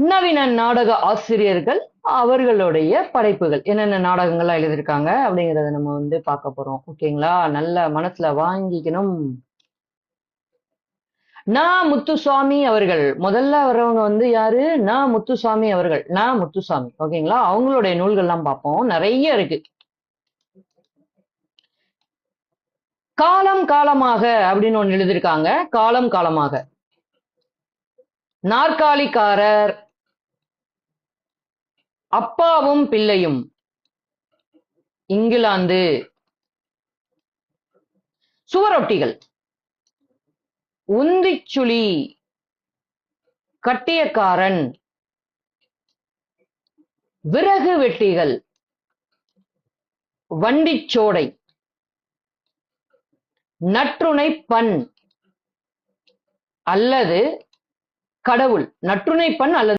நவீன நாடக ஆசிரியர்கள் அவர்களுடைய படைப்புகள். என்னென்ன நாடகங்கள்லாம் எழுதியிருக்காங்க அப்படிங்கறத நம்ம வந்து பார்க்க போறோம். ஓகேங்களா? நல்ல மனசுல வாங்கிக்கணும். நா முத்துசாமி அவர்கள். முதல்ல வர்றவங்க வந்து யாரு? நா முத்துசாமி அவர்கள். நா முத்துசாமி. ஓகேங்களா? அவங்களுடைய நூல்கள்லாம் பார்ப்போம். நிறைய இருக்கு. காலம் காலமாக அப்படின்னு ஒன்று எழுதியிருக்காங்க. காலம் காலமாக. நாற்காலிக்காரர். அப்பாவும் பிள்ளையும். இங்கிலாந்து. சுவரொட்டிகள் உந்திச்சுளி கட்டியக்காரன். விறகு வெட்டிகள். வண்டிச்சோடை நற்றுணை பண். அல்லது கடவுள். நற்றுணை பண் அல்லது